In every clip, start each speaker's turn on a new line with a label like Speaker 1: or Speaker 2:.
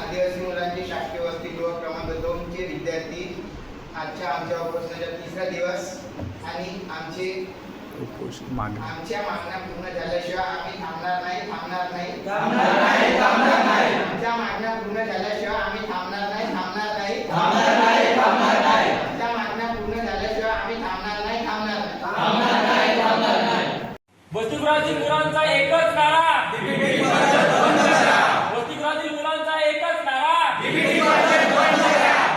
Speaker 1: आदिवासी मुलांचे शासकीय वसतिगृह क्रमांक दोनचे विद्यार्थी आजच्या आमच्या उपोषणाचा तिसरा दिवस आणि आमचे आमच्या मागण्या पूर्ण झाल्याशिवाय आम्ही थांबणार नाही थांबणार नाही. आमच्या मागण्या पूर्ण झाल्याशिवाय आम्ही थांबणार नाही थांबणार नाही. आमच्या मागण्या पूर्ण झाल्याशिवाय आम्ही थांबणार नाही थांबणार नाही.
Speaker 2: वसतिगृहातील मुलांचा एकच नारा वसतिगृहातील मुलांचा एकच नारा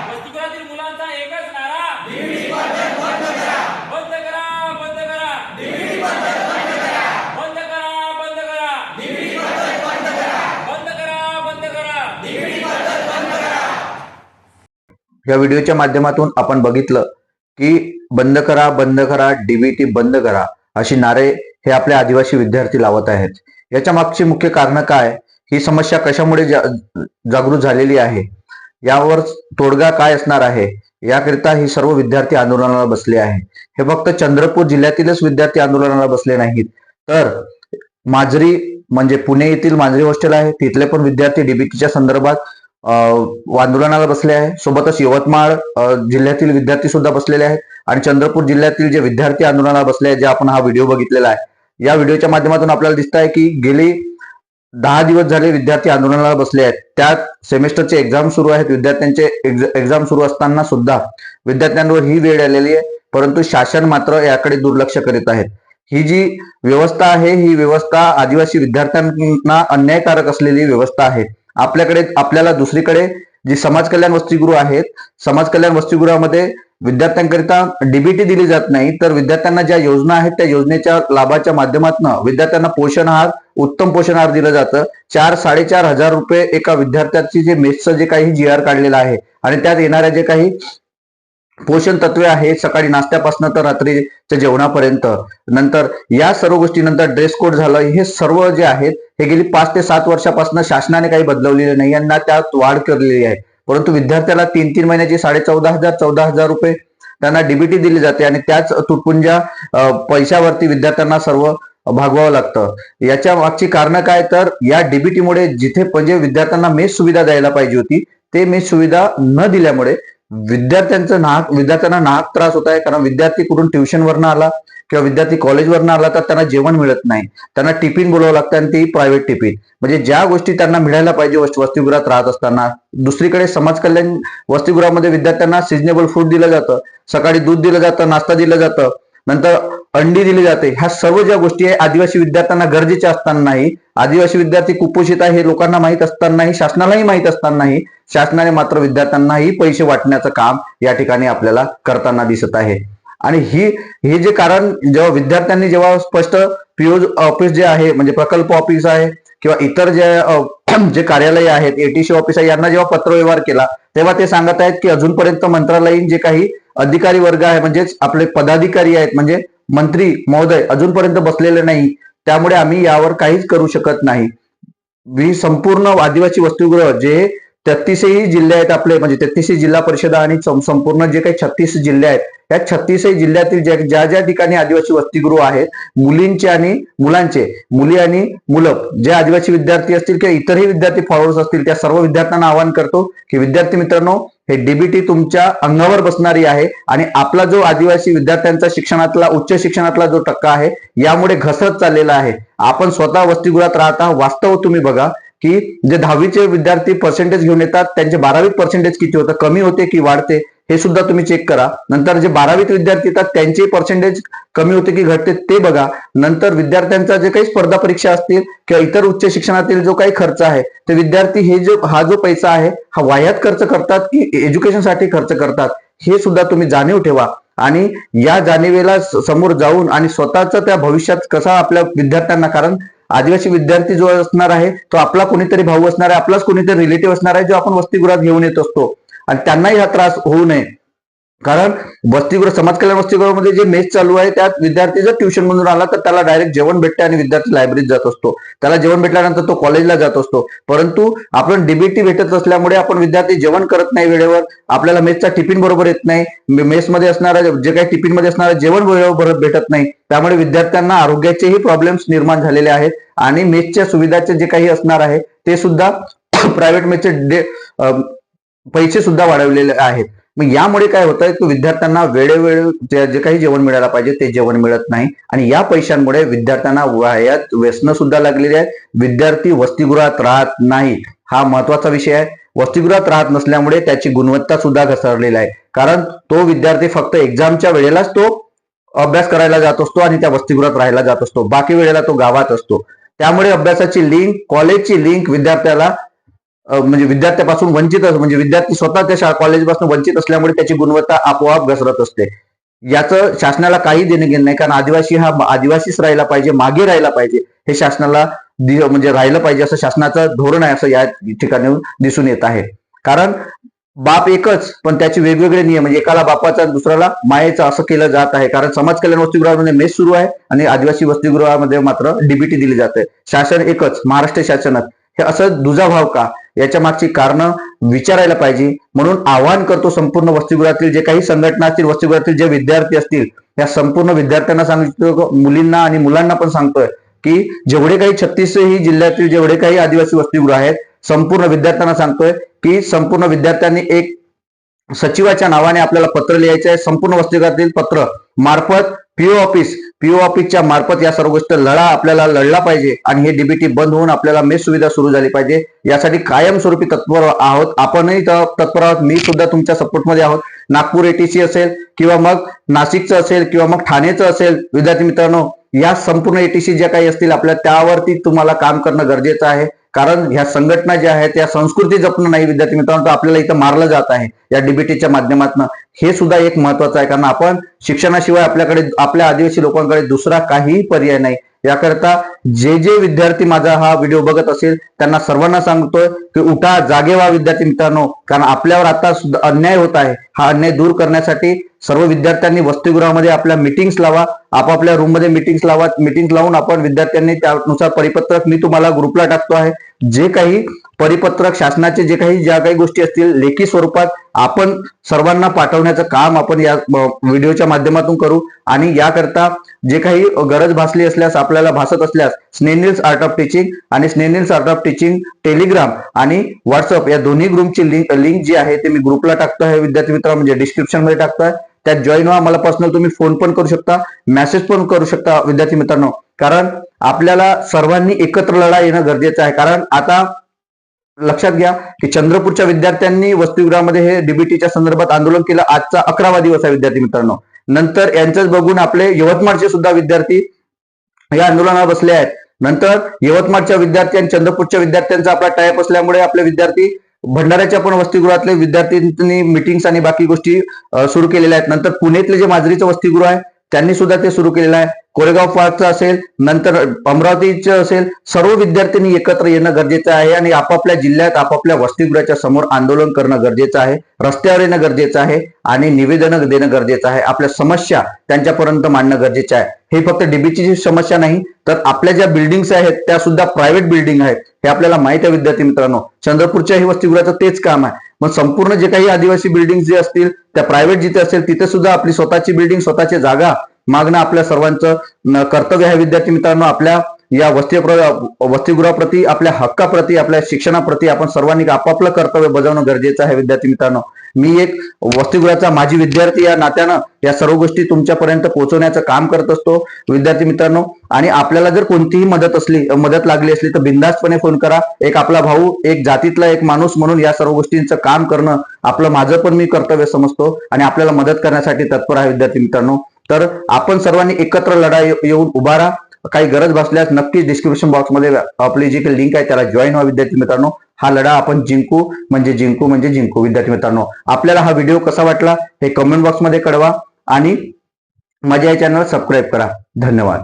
Speaker 2: वसतिगृहातील मुलांचा एकच नारा बंद करा बंद करा बंद करा बंद करा बंद करा बंद करा
Speaker 3: या व्हिडिओच्या माध्यमातून आपण बघितलं की बंद करा बंद करा डीबीटी बंद करा अशी नारे हे आपले आदिवासी विद्यार्थी लावत आहेत. याच्या मागची मुख्य कारण काय? ही समस्या कशामुळे जा- जागृत झालेली आहे? यावर तोडगा काय असणार आहे? याकरिता ही सर्व विद्यार्थी आंदोलनाला बसले आहे हे फक्त चंद्रपूर जिल्ह्यातीलच विद्यार्थी आंदोलनाला बसले नाहीत. तर माजरी म्हणजे पुणे येथील मांजरी हॉस्टेल आहे. तिथले पण विद्यार्थी डीबीटीच्या संदर्भात आंदोलनाला बसले आहे. सोबतच यवतमाळ जिल्ह्यातील विद्यार्थी सुद्धा बसलेले आहेत. आणि चंद्रपूर जिल्ह्यातील जे विद्यार्थी आंदोलनाला बसले आहेत जे आपण हा व्हिडिओ बघितलेला आहे. या व्हिडिओच्या माध्यमातून आपल्याला दिसत आहे की गेली दहा दिवस झाले विद्यार्थी आंदोलनाला बसले आहेत. त्यात सेमेस्टरचे एक्झाम सुरू आहेत. विद्यार्थ्यांचे एक्झाम सुरू असताना सुद्धा विद्यार्थ्यांवर ही वेळ आलेली आहे. परंतु शासन मात्र याकडे दुर्लक्ष करीत आहेत ही जी व्यवस्था आहे ही व्यवस्था आदिवासी विद्यार्थ्यांना अन्यायकारक असलेली व्यवस्था आहे. आपल्याकडे आपल्याला दुसरीकडे जी समाज कल्याण वसतिगृह आहेत समाज कल्याण वसतिगृहामध्ये विद्यार्थ्यांकरिता डीबीटी दिली जात नाही तर विद्यार्थ्यांना ज्या योजना आहेत त्या योजनेच्या लाभाच्या माध्यमातून विद्यार्थ्यांना पोषण आहार उत्तम पोषण आहार दिलं जातं. चार साडेचार हजार रुपये एका विद्यार्थ्याची जे मेसचं जे काही जी आर काढलेलं आहे आणि त्यात येणाऱ्या जे काही पोषण तत्वे आहेत सकाळी नाश्त्यापासून तर रात्रीच्या जेवणापर्यंत. नंतर या सर्व गोष्टी नंतर ड्रेस कोड झालं हे सर्व जे आहेत हे गेली पाच ते सात वर्षापासून शासनाने काही बदलवलेले नाही यांना त्यात वाढ केलेली आहे. परंतु विद्यार्थ्याला तीन तीन महिन्याची साडे चौदा हजार चौदा हजार रुपये त्यांना डीबीटी दिली जाते आणि त्याच तुटपुंजा पैशावरती विद्यार्थ्यांना सर्व भागवावं लागतं. याच्या मागची कारणं काय? तर या डीबीटीमुळे जिथे म्हणजे विद्यार्थ्यांना मेस सुविधा द्यायला पाहिजे होती ते मेस सुविधा न दिल्यामुळे विद्यार्थ्यांचं नाहक विद्यार्थ्यांना नाहक त्रास होत आहे कारण विद्यार्थी कुठून ट्युशनवरनं आला किंवा विद्यार्थी कॉलेजवरनं आला तर त्यांना जेवण मिळत नाही. त्यांना टिफिन बोलावं लागतं आणि ती प्रायव्हेट टिफिन म्हणजे ज्या गोष्टी त्यांना मिळायला पाहिजे वसतिगृहात राहत असताना दुसरीकडे समाज कल्याण वसतिगृहामध्ये विद्यार्थ्यांना सिजनेबल फूड दिलं जातं. सकाळी दूध दिलं जातं नाश्ता दिलं जातं. नंतर अंडी दिली जाते. ह्या सर्व ज्या गोष्टी आहे आदिवासी विद्यार्थ्यांना गरजेच्या असतानाही आदिवासी विद्यार्थी कुपोषित आहे हे लोकांना माहीत असतानाही शासनालाही माहीत असतानाही शासनाने मात्र विद्यार्थ्यांनाही पैसे वाटण्याचं काम या ठिकाणी आपल्याला करताना दिसत आहे. आणि ही हे जे कारण जेव्हा विद्यार्थ्यांनी जेव्हा स्पष्ट पीओ ऑफिस जे आहे म्हणजे प्रकल्प ऑफिस आहे किंवा इतर जे जे कार्यालय आहेत एटीसी ऑफिस आहे यांना जेव्हा पत्रव्यवहार केला तेव्हा ते सांगत आहेत की अजूनपर्यंत मंत्रालयीन जे काही अधिकारी वर्ग आहे म्हणजेच आपले पदाधिकारी आहेत म्हणजे मंत्री महोदय अजूनपर्यंत बसलेले नाही. त्यामुळे आम्ही यावर काहीच करू शकत नाही. मी संपूर्ण आदिवासी वसतिगृह जे तेहतीसही जिल्हे आहेत आपले म्हणजे तेहतीसही जिल्हा परिषद आणि संपूर्ण जे काही छत्तीस जिल्हे आहेत या छत्तीसही जिल्ह्यातील ज्या ज्या ज्या ठिकाणी आदिवासी वसतिगृह आहेत मुलींचे आणि मुलांचे मुली आणि मुलं जे आदिवासी विद्यार्थी असतील किंवा इतरही विद्यार्थी फॉलोअर्स असतील त्या सर्व विद्यार्थ्यांना आवाहन करतो की विद्यार्थी मित्रांनो हे डीबीटी तुमच्या अंगावर बसणारी आहे आणि आपला जो आदिवासी विद्यार्थ्यांचा शिक्षणातला उच्च शिक्षणातला जो टक्का आहे यामुळे घसरत चाललेला आहे. आपण स्वतः वसतिगृहात राहता वास्तव तुम्ही बघा. की जे दहावीचे विद्यार्थी पर्सेंटेज घेऊन येतात त्यांचे बारावीत पर्सेंटेज किती होतं कमी होते की वाढते हे सुद्धा तुम्ही चेक करा. नंतर जे बारावीत विद्यार्थी येतात त्यांचे पर्सेंटेज कमी होते की घटते ते बघा. नंतर विद्यार्थ्यांचा जे काही स्पर्धा परीक्षा असतील किंवा इतर उच्च शिक्षणातील जो काही खर्च आहे ते विद्यार्थी हे जो हा जो पैसा आहे हा वाह्यात खर्च करतात की एज्युकेशनसाठी खर्च करतात हे सुद्धा तुम्ही जाणीव ठेवा. आणि या जाणीवेला समोर जाऊन आणि स्वतःचा त्या भविष्यात कसा आपल्या विद्यार्थ्यांना कारण आदिवासी विद्यार्थी जो असणार आहे तो आपला कोणीतरी भाऊ असणार आहे आपलाच कोणीतरी रिलेटिव्ह असणार आहे जो आपण वसतिगृहात घेऊन येत असतो. आणि त्यांनाही हा त्रास होऊ नये. कारण वसतिगृह समाज कल्याण वसतिगृहामध्ये जे मेस चालू आहे त्यात विद्यार्थी जर ट्युशन मधून आला तर त्याला डायरेक्ट जेवण भेटते आणि विद्यार्थी लायब्ररीत जात असतो. त्याला जेवण भेटल्यानंतर तो कॉलेजला जात असतो. परंतु आपण डीबीटी भेटत असल्यामुळे आपण विद्यार्थी जेवण करत नाही वेळेवर. आपल्याला मेसचा टिफिन बरोबर येत नाही. मेसमध्ये असणारा जे काही टिफिनमध्ये असणारं जेवण वेळेवर भेटत नाही. त्यामुळे विद्यार्थ्यांना आरोग्याचेही प्रॉब्लेम्स निर्माण झालेले आहेत. आणि मेसच्या सुविधाचे जे काही असणार आहे ते सुद्धा प्रायव्हेट मेसचे पैसे सुद्धा वाढवलेले आहेत. मग यामुळे काय होत आहे की विद्यार्थ्यांना वेळोवेळी जे काही जेवण मिळायला पाहिजे ते जेवण मिळत नाही. आणि या पैशांमुळे विद्यार्थ्यांना वयात व्यसनं सुद्धा लागलेली आहेत विद्यार्थी वसतिगृहात राहत नाहीत. हा महत्त्वाचा विषय आहे. वसतिगृहात राहत नसल्यामुळे त्याची गुणवत्ता सुद्धा घसरलेली आहे. कारण तो विद्यार्थी फक्त एक्झामच्या वेळेलाच तो अभ्यास करायला जात असतो आणि त्या वसतिगृहात राहायला जात असतो. बाकी वेळेला तो गावात असतो. त्यामुळे अभ्यासाची लिंक कॉलेजची लिंक विद्यार्थ्याला म्हणजे विद्यार्थ्यापासून वंचित म्हणजे विद्यार्थी स्वतः त्या शाळा कॉलेजपासून वंचित असल्यामुळे त्याची गुणवत्ता आपोआप घसरत असते. याचं शासनाला काही देणं घेणं नाही कारण आदिवासी हा आदिवासीच राहिला पाहिजे मागे राहिला पाहिजे हे शासनाला म्हणजे राहिलं पाहिजे असं शासनाचं धोरण आहे असं या ठिकाणी दिसून येत आहे. कारण बाप एकच पण त्याचे वेगवेगळे नियम म्हणजे एकाला बापाचा दुसऱ्याला मायेचा असं केलं जात आहे. कारण समाज कल्याण वसतिगृहामध्ये मेस सुरू आहे आणि आदिवासी वसतिगृहामध्ये मात्र डीबीटी दिली जाते. शासन एकच महाराष्ट्र शासनात. हे असं दुजाभाव का? याच्या मागची कारण विचारायला पाहिजे. म्हणून आवाहन करतो संपूर्ण वसतिगृहातील जे काही संघटना असतील वसतिगृहातील जे विद्यार्थी असतील या संपूर्ण विद्यार्थ्यांना सांगितलं मुलींना आणि मुलांना पण सांगतोय की जेवढे काही छत्तीसही जिल्ह्यातील जेवढे काही आदिवासी वसतिगृह आहेत संपूर्ण विद्यार्थ्यांना सांगतोय की संपूर्ण विद्यार्थ्यांनी एक सचिवाच्या नावाने आपल्याला पत्र लिहायचे आहे. संपूर्ण वसतिगृहातील पत्र मार्फत पीओ ऑफिस पीओ ऑफिसच्या मार्फत या सर्व गोष्ट लढा आपल्याला लढला पाहिजे आणि हे डीबीटी बंद होऊन आपल्याला मेस सुविधा सुरू झाली पाहिजे. यासाठी कायमस्वरूपी तत्पर आहोत. आपणही तत्पर आहोत. मी सुद्धा तुमच्या सपोर्टमध्ये आहोत. नागपूर एटीसी असेल किंवा मग नाशिकचं असेल किंवा मग ठाणेचं असेल. विद्यार्थी मित्रांनो या संपूर्ण एटीसी ज्या काही असतील आपल्या त्यावरती तुम्हाला काम करणं गरजेचं आहे. कारण ह्या संघटना ज्या आहेत त्या संस्कृती जपणं नाही विद्यार्थी मित्रांनो आपल्याला इथं मारलं जात आहे या डीबीटीच्या माध्यमातून. हे सुद्धा एक महत्वाचं आहे. कारण आपण शिक्षणाशिवाय आपल्याकडे आपल्या आदिवासी लोकांकडे दुसरा काहीही पर्याय नाही. याकरता जे जे विद्यार्थी माझा हा व्हिडिओ बघत असेल त्यांना सर्वांना सांगतोय की उठा जागे व्हा विद्यार्थी मित्रांनो. कारण आपल्यावर आता सुद्धा अन्याय होत आहे. हा अन्याय दूर करण्यासाठी सर्व विद्यार्थ्यांनी वसतिगृहामध्ये आपल्या मिटिंग्स लावा. आपापल्या रूममध्ये मिटिंग्स लावा. मिटिंग्स लावून आपण विद्यार्थ्यांनी त्यानुसार परिपत्रक मी तुम्हाला ग्रुपला टाकतो आहे. जे काही परिपत्रक शासनाचे जे काही ज्या काही गोष्टी असतील लेखी स्वरूपात आपण सर्वांना पाठवण्याचं काम आपण या व्हिडिओच्या माध्यमातून करू. आणि याकरता जे काही गरज भासली असल्यास आपल्याला भासत असल्यास स्नेनिल्स आर्ट ऑफ टीचिंग आणि स्नेनिल्स आर्ट ऑफ टीचिंग टेलिग्राम आणि व्हॉट्सअप या दोन्ही ग्रुपची लिंक लिंक जी आहे ते मी ग्रुपला टाकतो आहे. विद्यार्थी मित्र म्हणजे डिस्क्रिप्शनमध्ये टाकतोय त्यात जॉईन व्हा. मला पर्सनल तुम्ही फोन पण करू शकता मेसेज पण करू शकता विद्यार्थी मित्रांनो. कारण आपल्याला सर्वांनी एकत्र लढा येणं गरजेचं आहे. कारण आता लक्षात घ्या की चंद्रपूरच्या विद्यार्थ्यांनी वसतिगृहामध्ये हे डीबीटीच्या संदर्भात आंदोलन केलं. आजचा अकरावा दिवस आहे विद्यार्थी मित्रांनो. नंतर यांचंच बघून आपले यवतमाळचे सुद्धा विद्यार्थी या आंदोलनाला बसले आहेत. नंतर यवतमाळच्या विद्यार्थी आणि चंद्रपूरच्या विद्यार्थ्यांचा आपला टायप असल्यामुळे आपले विद्यार्थी भंडाऱ्याच्या पण वसतिगृहातले विद्यार्थ्यांनी मिटिंग्स आणि बाकी गोष्टी सुरू केलेल्या आहेत. नंतर पुण्यातले जे माजरीचं वसतिगृह आहे त्यांनी सुद्धा ते सुरू केलेलं आहे. कोरेगाव पार्कचं असेल नंतर अमरावतीचं असेल सर्व विद्यार्थ्यांनी एकत्र येणं गरजेचं आहे आणि आपापल्या जिल्ह्यात आपापल्या वसतिगृहाच्या समोर आंदोलन करणं गरजेचं आहे. रस्त्यावर येणं गरजेचं आहे आणि निवेदन देणं गरजेचं आहे. आपल्या समस्या त्यांच्यापर्यंत मांडणं गरजेचं आहे. हे फक्त डीबीची समस्या नाही तर आपल्या ज्या बिल्डिंग्स आहेत त्या सुद्धा प्रायव्हेट बिल्डिंग आहेत. हे आपल्याला माहिती आहे विद्यार्थी मित्रांनो. चंद्रपूरच्याही वसतिगृहाचं तेच काम आहे. मग संपूर्ण जे काही आदिवासी बिल्डिंग जे असतील त्या प्रायव्हेट जिथे असेल तिथे सुद्धा आपली स्वतःची बिल्डिंग स्वतःची जागा मागणं आपल्या सर्वांचं कर्तव्य आहे. विद्यार्थी मित्रांनो आपल्या या वस्ती वसतिगृहाप्रती आपल्या हक्काप्रती आपल्या शिक्षणाप्रती आपण सर्वांनी आपापलं कर्तव्य बजावणं गरजेचं आहे. विद्यार्थी मित्रांनो मी एक वसतिगृहाचा माजी विद्यार्थी या नात्यानं या सर्व गोष्टी तुमच्यापर्यंत पोहोचवण्याचं काम करत असतो. विद्यार्थी मित्रांनो आणि आपल्याला जर कोणतीही मदत असली मदत लागली असली तर बिंदास्तपणे फोन करा. एक आपला भाऊ एक जातीतला एक माणूस म्हणून या सर्व गोष्टींचं काम करणं आपलं माझं पण मी कर्तव्य समजतो आणि आपल्याला मदत करण्यासाठी तत्पर आहे विद्यार्थी मित्रांनो. तर आपण सर्वांनी एकत्र लढा येऊन उभा राहा. काही गरज भासल्यास नक्कीच डिस्क्रिप्शन बॉक्समध्ये आपली जी काही लिंक आहे त्याला जॉईन व्हा विद्यार्थी मित्रांनो. हा लढा आपण जिंकू म्हणजे जिंकू म्हणजे जिंकू. विद्यार्थी मित्रांनो आपल्याला हा व्हिडिओ कसा वाटला हे कमेंट बॉक्समध्ये कळवा आणि माझ्या या चॅनल सबस्क्राईब करा. धन्यवाद.